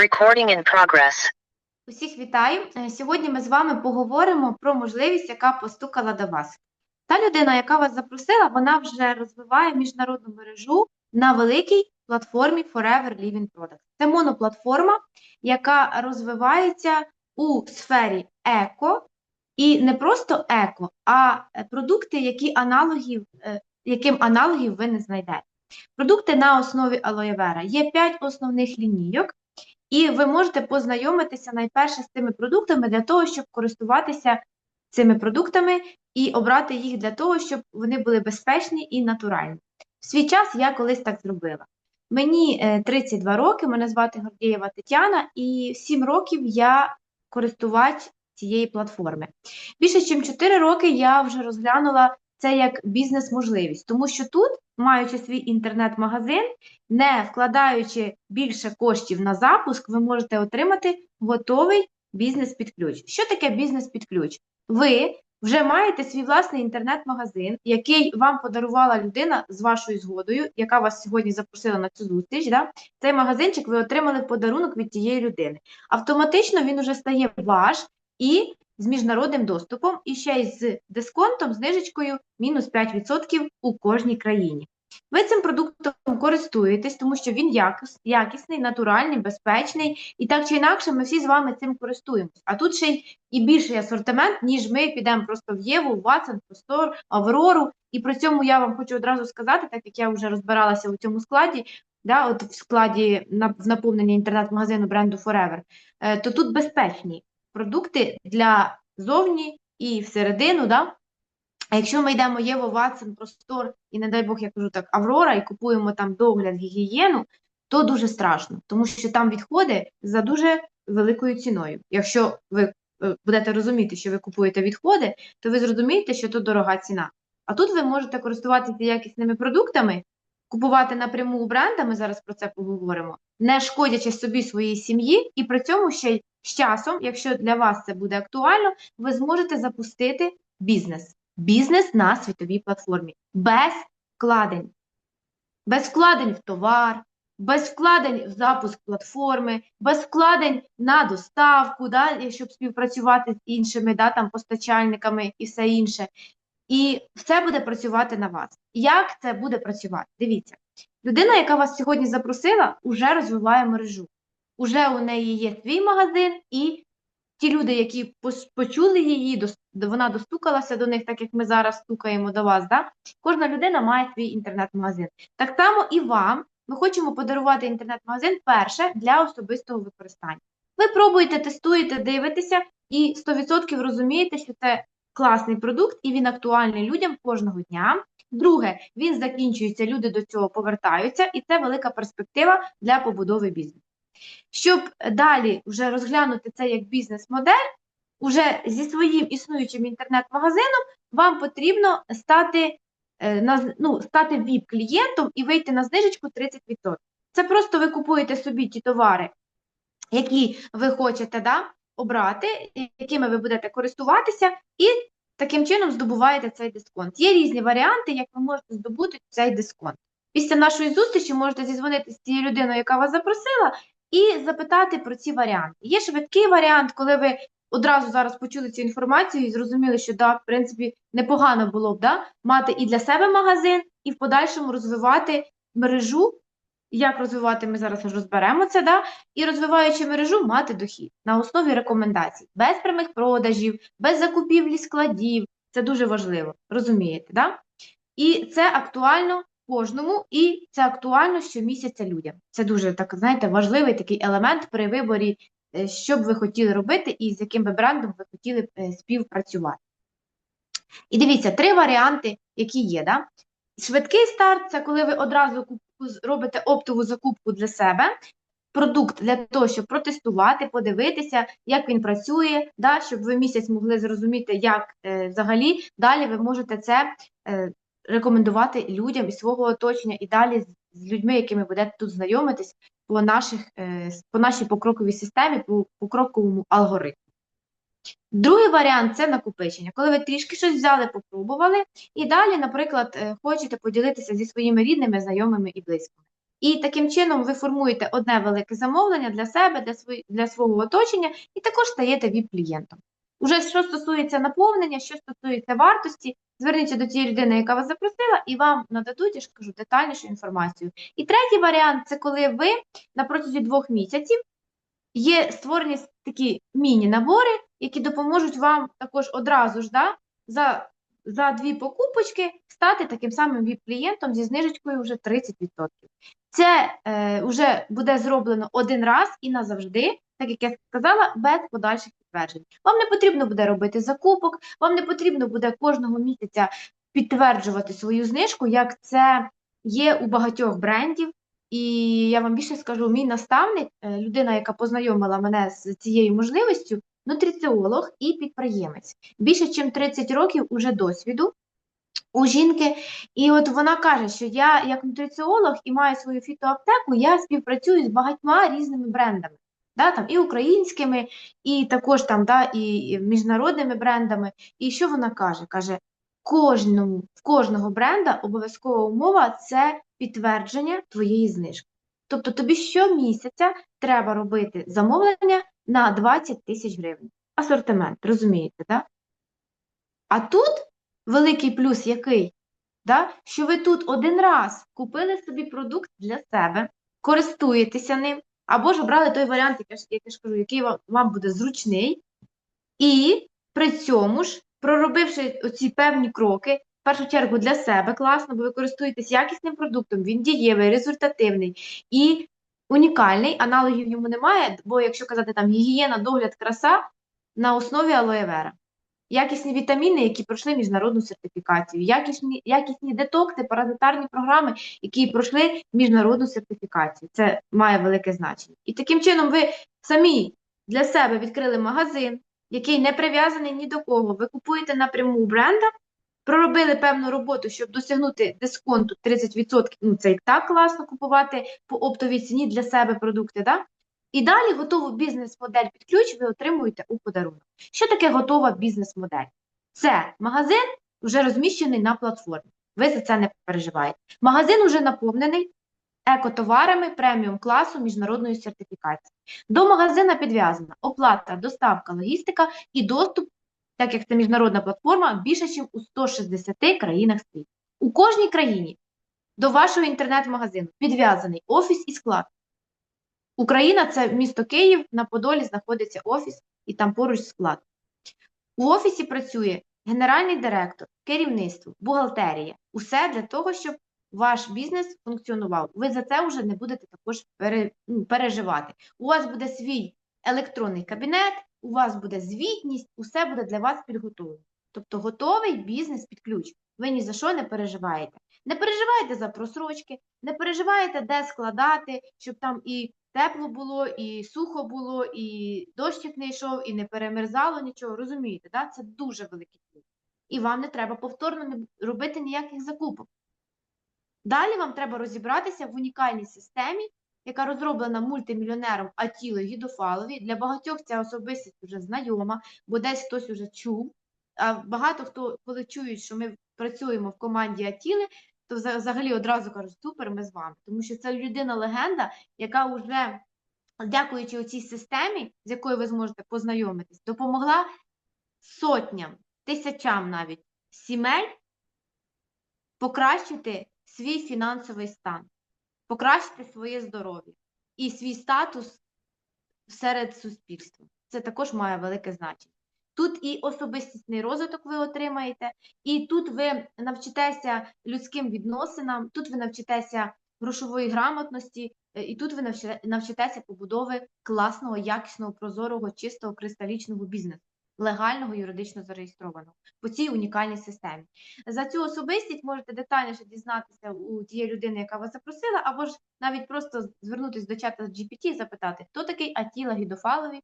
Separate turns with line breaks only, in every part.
Recording in progress.
Усіх вітаю! Е, Сьогодні ми з вами поговоримо про можливість, яка постукала до вас. Та людина, яка вас запросила, вона вже розвиває міжнародну мережу на великій платформі Forever Living Products. Це моноплатформа, яка розвивається у сфері еко, і не просто еко, а е, продукти, які аналогів, е, яким аналогів ви не знайдете. Продукти на основі алоє вера. Є 5 основних лінійок. І ви можете познайомитися найперше з цими продуктами для того, щоб користуватися цими продуктами і обрати їх для того, щоб вони були безпечні і натуральні. В свій час я колись так зробила. Мені е, 32 роки, мене звати Гордієва Тетяна, і 7 років я користувач цієї платформи. Більше ніж 4 роки я вже розглянула це як бізнес-можливість, тому що тут, маючи свій інтернет-магазин, не вкладаючи більше коштів на запуск, ви можете отримати готовий бізнес під ключ. Що таке бізнес під ключ? Ви вже маєте свій власний інтернет-магазин, який вам подарувала людина з вашою згодою, яка вас сьогодні запросила на цю зустріч. Да? Цей магазинчик ви отримали в подарунок від тієї людини. Автоматично він уже стає ваш і з міжнародним доступом, і ще й з дисконтом, знижечкою мінус 5% у кожній країні. Ви цим продуктом користуєтесь, тому що він якіс- якісний, натуральний, безпечний, і так чи інакше ми всі з вами цим користуємось. А тут ще й і більший асортимент, ніж ми підемо просто в Єву, в Ватсон, Простор, Аврору. І при цьому я вам хочу одразу сказати, так як я вже розбиралася у цьому складі, да, от в складі в наповненні інтернет-магазину бренду Forever, е, то тут безпечні продукти для зовні і всередину, да, а якщо ми йдемо Єво, Ватсон, Простор і, не дай Бог, я кажу так, Аврора, і купуємо там догляд, гігієну, то дуже страшно, тому що там відходи за дуже великою ціною. Якщо ви е, будете розуміти, що ви купуєте відходи, то ви зрозумієте, що то дорога ціна. А тут ви можете користуватися якісними продуктами, купувати напряму у бренда, ми зараз про це поговоримо, не шкодячи собі своїй сім'ї, і при цьому ще й з часом, якщо для вас це буде актуально, ви зможете запустити бізнес бізнес на світовій платформі без вкладень. Без вкладень в товар, без вкладень в запуск платформи, без вкладень на доставку, да, щоб співпрацювати з іншими да, там, постачальниками і все інше. І все буде працювати на вас. Як це буде працювати? Дивіться, людина, яка вас сьогодні запросила, вже розвиває мережу. Уже у неї є свій магазин, і ті люди, які почули її, вона достукалася до них, так як ми зараз стукаємо до вас. Да? Кожна людина має свій інтернет-магазин. Так само і вам ми хочемо подарувати інтернет-магазин перше для особистого використання. Ви пробуєте, тестуєте, дивитеся і 100% розумієте, що це класний продукт і він актуальний людям кожного дня. Друге, він закінчується, люди до цього повертаються, і це велика перспектива для побудови бізнесу. Щоб далі вже розглянути це як бізнес-модель, уже зі своїм існуючим інтернет-магазином вам потрібно стати, е, ну, стати VIP-клієнтом і вийти на знижечку 30%. Це просто ви купуєте собі ті товари, які ви хочете да, обрати, якими ви будете користуватися, і таким чином здобуваєте цей дисконт. Є різні варіанти, як ви можете здобути цей дисконт. Після нашої зустрічі можете зізвонити з цією людиною, яка вас запросила, і запитати про ці варіанти. Є швидкий варіант, коли ви одразу зараз почули цю інформацію і зрозуміли, що да, в принципі непогано було б да, мати і для себе магазин, і в подальшому розвивати мережу. Як розвивати, ми зараз розберемо це, да? і розвиваючи мережу, мати дохід на основі рекомендацій, без прямих продажів, без закупівлі складів. Це дуже важливо, розумієте, да? І це актуально кожному, і це актуально щомісяця людям. Це дуже так, знаєте, важливий такий елемент при виборі, е, що б ви хотіли робити і з яким би брендом ви хотіли е, співпрацювати. І дивіться, три варіанти, які є. Да? Швидкий старт це коли ви одразу робите оптову закупку для себе. Продукт для того, щоб протестувати, подивитися, як він працює, да, щоб ви місяць могли зрозуміти, як е, взагалі далі ви можете це е, рекомендувати людям із свого оточення і далі з, людьми, якими будете тут знайомитись по, наших, е, по нашій покроковій системі, по покроковому алгоритму. Другий варіант це накопичення, коли ви трішки щось взяли, попробували, і далі, наприклад, е, хочете поділитися зі своїми рідними, знайомими і близькими. І таким чином ви формуєте одне велике замовлення для себе, для, свої, для свого оточення, і також стаєте ВІП-клієнтом. Уже що стосується наповнення, що стосується вартості, зверніться до тієї людини, яка вас запросила, і вам нададуть, я ж кажу, детальнішу інформацію. І третій варіант це коли ви на протязі двох місяців є створені такі міні-набори, які допоможуть вам також одразу ж да, за, за дві покупочки стати таким самим VIP-клієнтом зі знижечкою вже 30%. Це е, вже буде зроблено один раз і назавжди, так як я сказала, без подальших підтверджень. Вам не потрібно буде робити закупок, вам не потрібно буде кожного місяця підтверджувати свою знижку, як це є у багатьох брендів. І я вам більше скажу, мій наставник, е, людина, яка познайомила мене з цією можливістю, нутриціолог і підприємець. Більше ніж 30 років уже досвіду у жінки. І от вона каже, що я як нутриціолог і маю свою фітоаптеку, я співпрацюю з багатьма різними брендами. Да, там, і українськими, і також там, да, і міжнародними брендами. І що вона каже? Каже, кожному, в кожного бренда обов'язкова умова це підтвердження твоєї знижки. Тобто тобі щомісяця треба робити замовлення на 20 тисяч гривень. Асортимент, розумієте, так? А тут великий плюс який? Да? Що ви тут один раз купили собі продукт для себе, користуєтеся ним, або ж обрали той варіант, який, ж- як я ж кажу, який вам, вам буде зручний, і при цьому ж, проробивши оці певні кроки, в першу чергу для себе класно, бо ви користуєтесь якісним продуктом, він дієвий, результативний і унікальний, аналогів йому немає, бо якщо казати там гігієна, догляд, краса на основі алоє вера. Якісні вітаміни, які пройшли міжнародну сертифікацію, якісні, якісні детокси, паразитарні програми, які пройшли міжнародну сертифікацію. Це має велике значення. І таким чином ви самі для себе відкрили магазин, який не прив'язаний ні до кого. Ви купуєте напряму у бренда, проробили певну роботу, щоб досягнути дисконту 30%. Ну, це і так класно купувати по оптовій ціні для себе продукти. Да? І далі готову бізнес-модель під ключ ви отримуєте у подарунок. Що таке готова бізнес-модель? Це магазин вже розміщений на платформі. Ви за це не переживаєте. Магазин вже наповнений екотоварами преміум класу міжнародної сертифікації. До магазина підв'язана оплата, доставка, логістика і доступ, так як це міжнародна платформа, більше, ніж у 160 країнах світу. У кожній країні до вашого інтернет-магазину підв'язаний офіс і склад. Україна це місто Київ, на Подолі знаходиться офіс і там поруч склад. У офісі працює генеральний директор, керівництво, бухгалтерія. Усе для того, щоб ваш бізнес функціонував. Ви за це вже не будете також ну, переживати. У вас буде свій електронний кабінет, у вас буде звітність, усе буде для вас підготовлено. Тобто готовий бізнес під ключ. Ви ні за що не переживаєте. Не переживайте за просрочки, не переживайте, де складати, щоб там і тепло було, і сухо було, і дощик не йшов, і не перемерзало нічого. Розумієте, да? це дуже великий плюс. І вам не треба повторно робити ніяких закупок. Далі вам треба розібратися в унікальній системі, яка розроблена мультимільйонером Атілою Гідофалові. Для багатьох ця особистість вже знайома, бо десь хтось вже чув. А багато хто, коли чують, що ми працюємо в команді Атіли, то взагалі одразу кажуть, супер, ми з вами. Тому що це людина-легенда, яка вже, дякуючи оцій системі, з якою ви зможете познайомитись, допомогла сотням, тисячам навіть сімей покращити свій фінансовий стан, покращити своє здоров'я і свій статус серед суспільства. Це також має велике значення. Тут і особистісний розвиток ви отримаєте, і тут ви навчитеся людським відносинам, тут ви навчитеся грошової грамотності, е, і тут ви навчите- навчитеся побудови класного, якісного, прозорого, чистого, кристалічного бізнесу, легального, юридично зареєстрованого по цій унікальній системі. За цю особистість можете детальніше дізнатися у тієї людини, яка вас запросила, або ж навіть просто звернутися до чата GPT і запитати, хто такий Атіла Гідофалові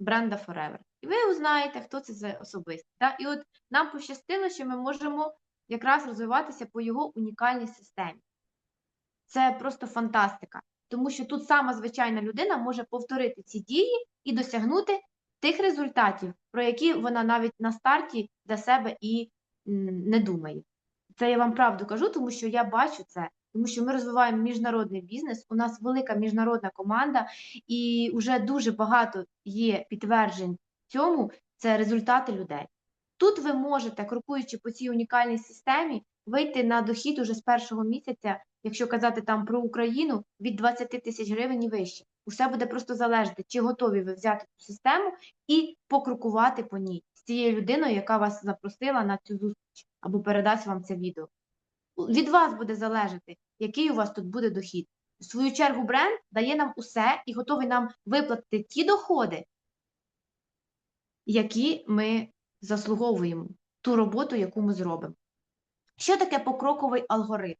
бренда Forever. І ви узнаєте, хто це за особистість. Да? І от нам пощастило, що ми можемо якраз розвиватися по його унікальній системі. Це просто фантастика, тому що тут сама звичайна людина може повторити ці дії і досягнути тих результатів, про які вона навіть на старті для себе і не думає. Це я вам правду кажу, тому що я бачу це тому що ми розвиваємо міжнародний бізнес. У нас велика міжнародна команда, і вже дуже багато є підтверджень цьому. Це результати людей. Тут ви можете, крокуючи по цій унікальній системі, вийти на дохід уже з першого місяця, якщо казати там про Україну, від 20 тисяч гривень і вище. Усе буде просто залежати, чи готові ви взяти цю систему і покрокувати по ній з цією людиною, яка вас запросила на цю зустріч або передасть вам це відео. Від вас буде залежати, який у вас тут буде дохід. В свою чергу, бренд дає нам усе і готовий нам виплатити ті доходи, які ми заслуговуємо, ту роботу, яку ми зробимо. Що таке покроковий алгоритм?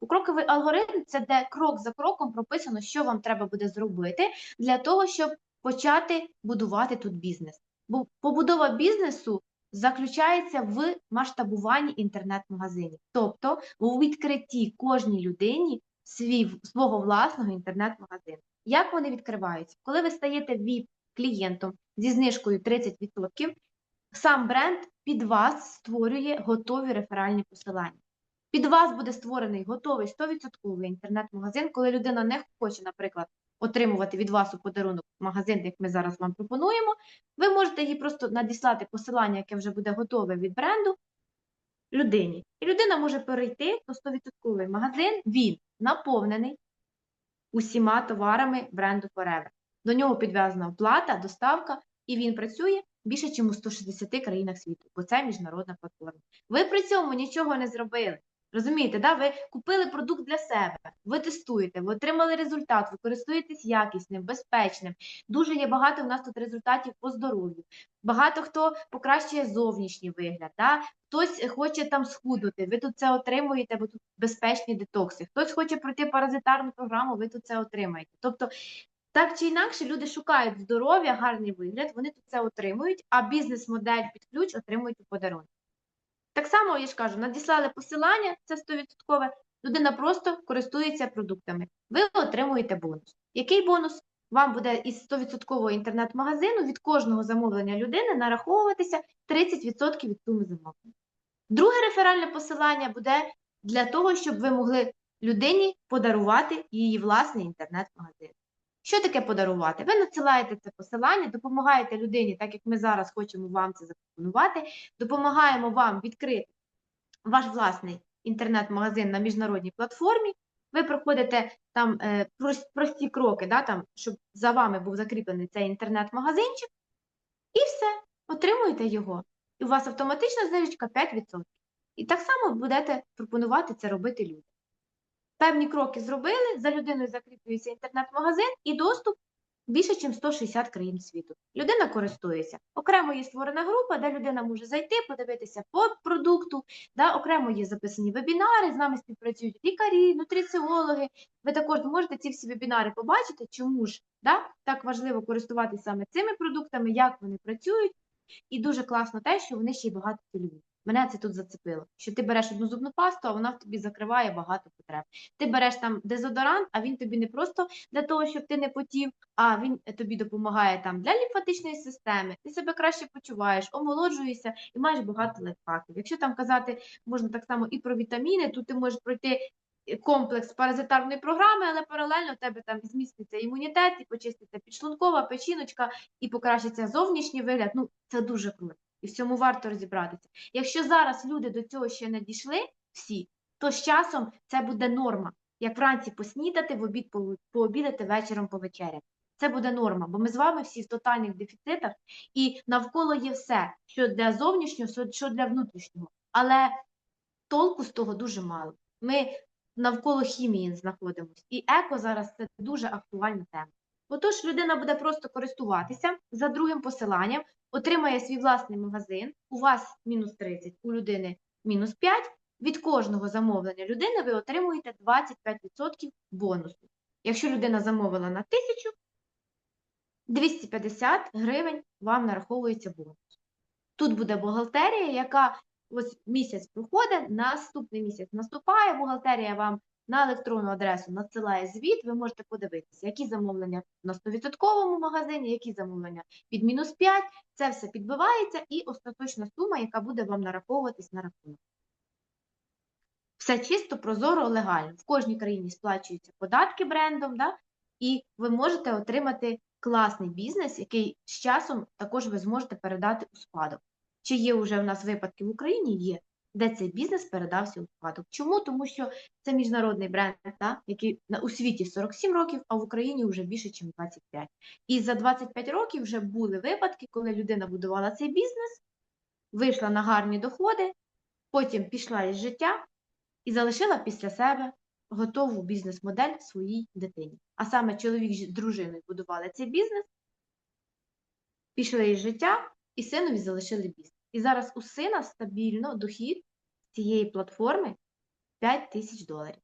Покроковий алгоритм це де крок за кроком прописано, що вам треба буде зробити для того, щоб почати будувати тут бізнес. Бо побудова бізнесу заключається в масштабуванні інтернет-магазинів, тобто у відкритті кожній людині свій, свого власного інтернет-магазину. Як вони відкриваються? Коли ви стаєте VIP-клієнтом зі знижкою 30%, сам бренд під вас створює готові реферальні посилання. Під вас буде створений готовий 100% інтернет-магазин, коли людина не хоче, наприклад, отримувати від вас у подарунок магазин, як ми зараз вам пропонуємо, ви можете їй просто надіслати посилання, яке вже буде готове від бренду людині. І людина може перейти до 100% магазин, він наповнений усіма товарами бренду Forever. До нього підв'язана оплата, доставка, і він працює більше, ніж у 160 країнах світу, бо це міжнародна платформа. Ви при цьому нічого не зробили. Розумієте, да? ви купили продукт для себе, ви тестуєте, ви отримали результат, ви користуєтесь якісним, безпечним. Дуже є багато в нас тут результатів по здоров'ю. Багато хто покращує зовнішній вигляд, да? хтось хоче там схуднути, ви тут це отримуєте, бо тут безпечні детокси. Хтось хоче пройти паразитарну програму, ви тут це отримаєте. Тобто, так чи інакше, люди шукають здоров'я, гарний вигляд, вони тут це отримують, а бізнес-модель під ключ отримують у подарунок. Так само, я ж кажу, надіслали посилання, це 100%, людина просто користується продуктами. Ви отримуєте бонус. Який бонус? Вам буде із 100% інтернет-магазину від кожного замовлення людини нараховуватися 30% від суми замовлення. Друге реферальне посилання буде для того, щоб ви могли людині подарувати її власний інтернет-магазин. Що таке подарувати? Ви надсилаєте це посилання, допомагаєте людині, так як ми зараз хочемо вам це запропонувати, допомагаємо вам відкрити ваш власний інтернет-магазин на міжнародній платформі. Ви проходите там е, прості кроки, да, там, щоб за вами був закріплений цей інтернет-магазинчик, і все, отримуєте його. І у вас автоматична знижечка 5%. І так само будете пропонувати це робити людям. Певні кроки зробили, за людиною закріплюється інтернет-магазин і доступ більше, ніж 160 країн світу. Людина користується. Окремо є створена група, де людина може зайти, подивитися по продукту, да, окремо є записані вебінари, з нами співпрацюють лікарі, нутриціологи. Ви також можете ці всі вебінари побачити, чому ж да, так важливо користуватися саме цими продуктами, як вони працюють. І дуже класно те, що вони ще й багато цільові. Мене це тут зацепило, що ти береш одну зубну пасту, а вона в тобі закриває багато потреб. Ти береш там дезодорант, а він тобі не просто для того, щоб ти не потів, а він тобі допомагає там для лімфатичної системи, ти себе краще почуваєш, омолоджуєшся і маєш багато лайфхаків. Якщо там казати можна так само і про вітаміни, тут ти можеш пройти комплекс паразитарної програми, але паралельно в тебе там зміститься імунітет, і почиститься підшлункова, печіночка, і покращиться зовнішній вигляд. Ну, це дуже круто. І в цьому варто розібратися. Якщо зараз люди до цього ще не дійшли всі, то з часом це буде норма. Як вранці поснідати, в обід пообідати, вечором повечеряти. Це буде норма, бо ми з вами всі в тотальних дефіцитах, і навколо є все, що для зовнішнього, що для внутрішнього. Але толку з того дуже мало. Ми навколо хімії знаходимося. І еко зараз це дуже актуальна тема. Отож, людина буде просто користуватися за другим посиланням, отримає свій власний магазин, у вас мінус 30, у людини мінус 5. Від кожного замовлення людини ви отримуєте 25% бонусу. Якщо людина замовила на 1000, 250 гривень вам нараховується бонус. Тут буде бухгалтерія, яка ось місяць проходить, наступний місяць наступає, бухгалтерія вам на електронну адресу надсилає звіт, ви можете подивитися, які замовлення на 100% магазині, які замовлення під мінус 5, це все підбивається і остаточна сума, яка буде вам нараховуватись на рахунок. Все чисто, прозоро, легально. В кожній країні сплачуються податки брендом, да? і ви можете отримати класний бізнес, який з часом також ви зможете передати у спадок. Чи є вже в нас випадки в Україні? Є, де цей бізнес передався у спадок. Чому? Тому що це міжнародний бренд, да? який у світі 47 років, а в Україні вже більше, ніж 25. І за 25 років вже були випадки, коли людина будувала цей бізнес, вийшла на гарні доходи, потім пішла із життя і залишила після себе готову бізнес-модель своїй дитині. А саме чоловік з дружиною будували цей бізнес, пішли із життя і синові залишили бізнес. І зараз у сина стабільно дохід цієї платформи 5 тисяч доларів.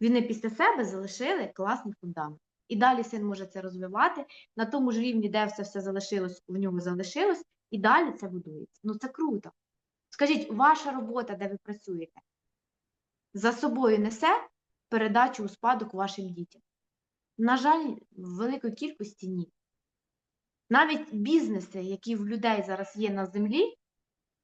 Вони після себе залишили класний фундамент. І далі син може це розвивати на тому ж рівні, де все все залишилось, в ньому залишилось, і далі це будується. Ну це круто. Скажіть, ваша робота, де ви працюєте, за собою несе передачу у спадок вашим дітям? На жаль, в великої кількості ні. Навіть бізнеси, які в людей зараз є на землі,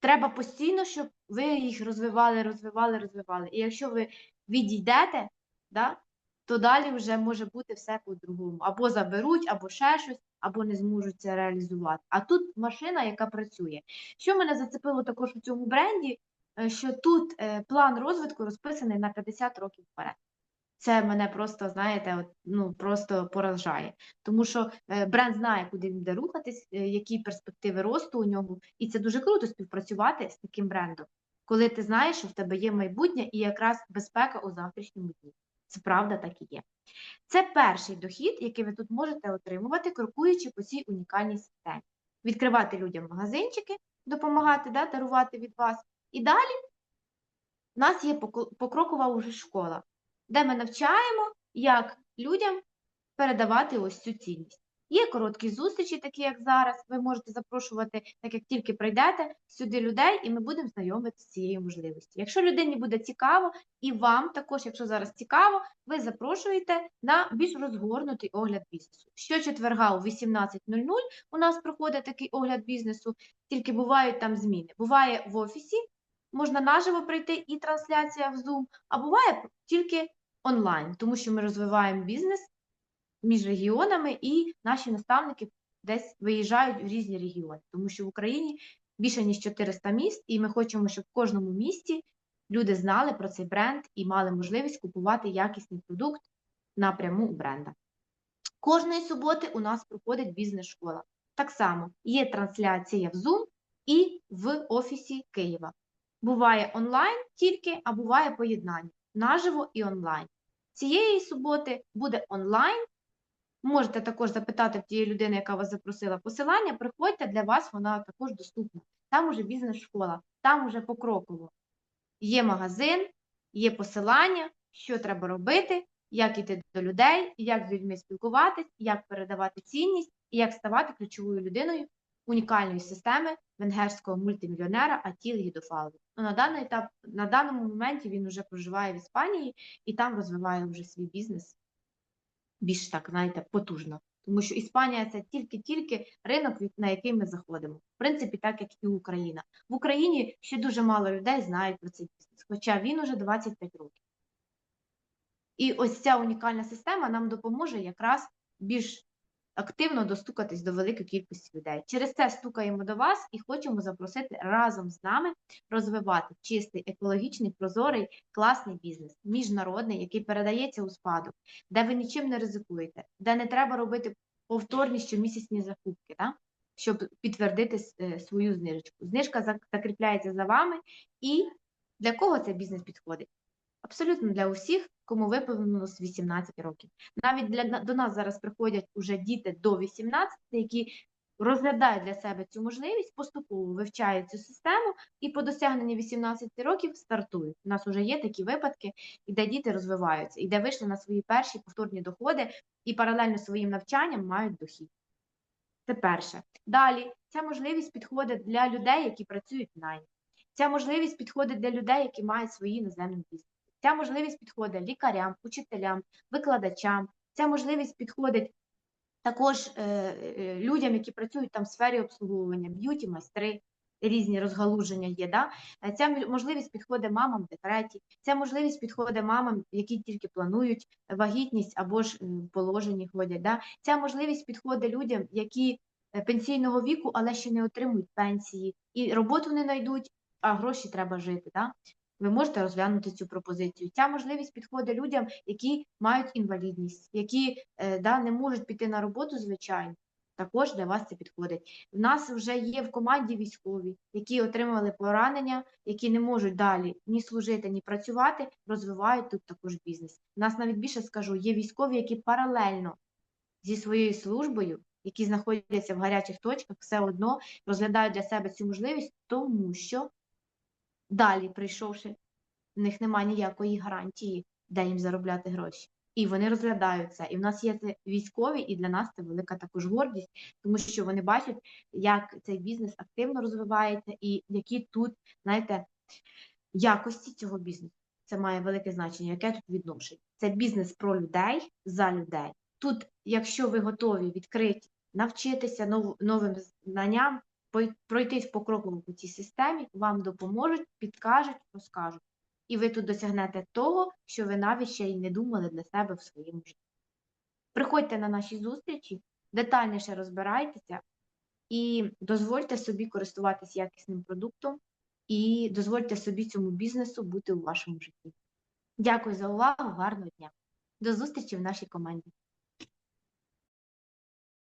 треба постійно, щоб ви їх розвивали, розвивали, розвивали. І якщо ви відійдете, да, то далі вже може бути все по-другому. Або заберуть, або ще щось, або не зможуть це реалізувати. А тут машина, яка працює. Що мене зацепило також у цьому бренді, е, що тут е, план розвитку розписаний на 50 років вперед. Це мене просто, знаєте, от, ну, просто поражає. Тому що е, бренд знає, куди він буде рухатись, е, які перспективи росту у нього. І це дуже круто співпрацювати з таким брендом, коли ти знаєш, що в тебе є майбутнє і якраз безпека у завтрашньому дні. Це правда так і є. Це перший дохід, який ви тут можете отримувати, крокуючи по цій унікальній системі. Відкривати людям магазинчики, допомагати, да, дарувати від вас. І далі в нас є покрокова уже школа, де ми навчаємо, як людям передавати ось цю цінність. Є короткі зустрічі, такі як зараз. Ви можете запрошувати, так як тільки прийдете сюди людей, і ми будемо знайомити з цією можливістю. Якщо людині буде цікаво, і вам також, якщо зараз цікаво, ви запрошуєте на більш розгорнутий огляд бізнесу. Щочетверга о 18.00 у нас проходить такий огляд бізнесу, тільки бувають там зміни. Буває в офісі, можна наживо прийти і трансляція в Zoom, а буває тільки онлайн, тому що ми розвиваємо бізнес між регіонами, і наші наставники десь виїжджають в різні регіони, тому що в Україні більше ніж 400 міст, і ми хочемо, щоб в кожному місті люди знали про цей бренд і мали можливість купувати якісний продукт напряму у бренда. Кожної суботи у нас проходить бізнес-школа. Так само є трансляція в Zoom і в офісі Києва. Буває онлайн тільки, а буває поєднання наживо і онлайн. Цієї суботи буде онлайн. Можете також запитати в тієї людини, яка вас запросила посилання. Приходьте, для вас вона також доступна. Там уже бізнес-школа, там уже покроково. Є магазин, є посилання, що треба робити, як йти до людей, як з людьми спілкуватись, як передавати цінність і як ставати ключовою людиною унікальної системи венгерського мультимільйонера Атіл Гідофалу. Ну, на даний етап, на даному моменті він вже проживає в Іспанії і там розвиває вже свій бізнес більш так, знаєте, потужно. Тому що Іспанія це тільки-тільки ринок, на який ми заходимо. В принципі, так як і Україна. В Україні ще дуже мало людей знають про цей бізнес, хоча він уже 25 років. І ось ця унікальна система нам допоможе якраз більш активно достукатись до великої кількості людей. Через це стукаємо до вас і хочемо запросити разом з нами розвивати чистий, екологічний, прозорий, класний бізнес, міжнародний, який передається у спадок, де ви нічим не ризикуєте, де не треба робити повторні щомісячні закупки, да? щоб підтвердити е, свою знижечку. Знижка закріпляється за вами. І для кого цей бізнес підходить? Абсолютно для усіх, кому виповнилось 18 років. Навіть для до нас зараз приходять уже діти до 18, які розглядають для себе цю можливість, поступово вивчають цю систему і по досягненні 18 років стартують. У нас вже є такі випадки, і де діти розвиваються, і де вийшли на свої перші повторні доходи і паралельно своїм навчанням мають дохід. Це перше. Далі ця можливість підходить для людей, які працюють в найм. Ця можливість підходить для людей, які мають свої іноземні бізнеси. Ця можливість підходить лікарям, учителям, викладачам. Ця можливість підходить також е, е, людям, які працюють там в сфері обслуговування, б'юті, майстри. різні розгалуження є. Да? Е, Ця можливість підходить мамам в декреті, ця можливість підходить мамам, які тільки планують вагітність або ж в положенні ходять. Да? Ця можливість підходить людям, які е, пенсійного віку, але ще не отримують пенсії, і роботу не знайдуть, а гроші треба жити. Да? Ви можете розглянути цю пропозицію. Ця можливість підходить людям, які мають інвалідність, які е, да, не можуть піти на роботу, звичайно. Також для вас це підходить. У нас вже є в команді військові, які отримали поранення, які не можуть далі ні служити, ні працювати, розвивають тут також бізнес. У нас навіть більше скажу, є військові, які паралельно зі своєю службою, які знаходяться в гарячих точках, все одно розглядають для себе цю можливість, тому що далі, прийшовши, в них немає ніякої гарантії, де їм заробляти гроші. І вони розглядають це. І в нас є це військові, і для нас це велика також гордість, тому що вони бачать, як цей бізнес активно розвивається, і які тут, знаєте, якості цього бізнесу. Це має велике значення, яке тут відношення. Це бізнес про людей за людей. Тут, якщо ви готові відкриті, навчитися нов- новим знанням, пройтись покроково по цій системі, вам допоможуть, підкажуть, розкажуть. І ви тут досягнете того, що ви навіть ще й не думали для себе в своєму житті. Приходьте на наші зустрічі, детальніше розбирайтеся і дозвольте собі користуватись якісним продуктом, і дозвольте собі цьому бізнесу бути у вашому житті. Дякую за увагу, гарного дня. До зустрічі в нашій команді.